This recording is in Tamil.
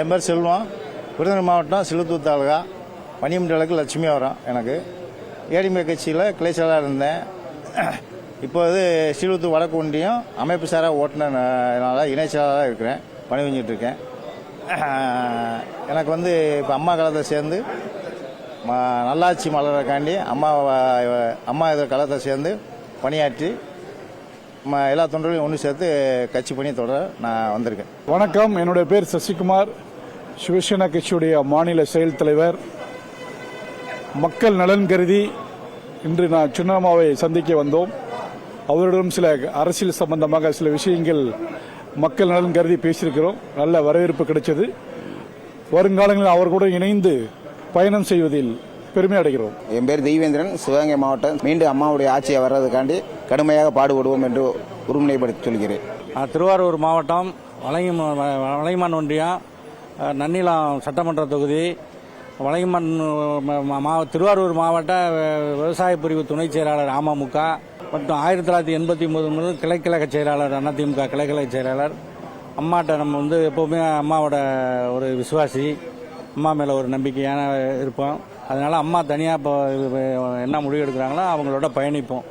என் பேர் செல்வம். விருதுநகர் மாவட்டம் சிலுத்தூர் தாலுகா. பனிமண்டலுக்கு லட்சுமி வரும் எனக்கு. ஏடிஎம்கே கட்சியில் கிளை இருந்தேன். இப்போது சிலுத்தூர் வடக்கு ஒன்றியம் அமைப்பு சாராக ஓட்டுனதுனால இணை செயலாளராக இருக்கிறேன். பணிபுரிஞ்சிட்டு இருக்கேன். எனக்கு வந்து இப்போ அம்மா காலத்தை சேர்ந்து நல்லாட்சி மலர்றக்காண்டி அம்மா அம்மா இதை காலத்தை சேர்ந்து பணியாற்றி ம- எல்லா தொண்டர்களையும் ஒன்று சேர்த்து கட்சி பணி தொடர நான் வந்திருக்கேன். வணக்கம். என்னுடைய பேர் சசிகுமார். சிவசேனா கட்சியுடைய மாநில செயல் தலைவர். மக்கள் நலன் கருதி இன்று நான் சின்னம்மாவை சந்திக்க வந்தோம். அவரிடம் சில அரசியல் சம்பந்தமாக சில விஷயங்கள் மக்கள் நலன் கருதி பேசியிருக்கிறோம். நல்ல வரவேற்பு கிடைச்சது. வருங்காலங்களில் அவர் கூட இணைந்து பயணம் செய்வதில் பெருமை அடைகிறோம். என் பேர் தெய்வேந்திரன். சிவகங்கை மாவட்டம் மீண்டும் அம்மாவுடைய ஆட்சியை வர்றதுக்காண்டி கடுமையாக பாடுபடுவோம் என்று உறுதிப்படுத்தி சொல்கிறேன். திருவாரூர் மாவட்டம் வளையம் வளையமான் ஒன்றியம் நன்னிலம் சட்டமன்ற தொகுதி வளையமான் மா திருவாரூர் மாவட்ட விவசாய பிரிவு துணை செயலாளர் அமமுக மற்றும் ஆயிரத்தி தொள்ளாயிரத்தி எண்பத்தி ஒன்பது முதல் கிளைக்கழக செயலாளர் அதிமுக கிளைக்கழக செயலாளர். அம்மாட்ட நம்ம வந்து எப்போவுமே அம்மாவோட ஒரு விசுவாசி அம்மா மேலே ஒரு நம்பிக்கையான இருப்போம். அதனால் அம்மா தனியாக இப்போ என்ன முடிவு எடுக்கிறாங்களோ அவங்களோட பயணிப்போம்.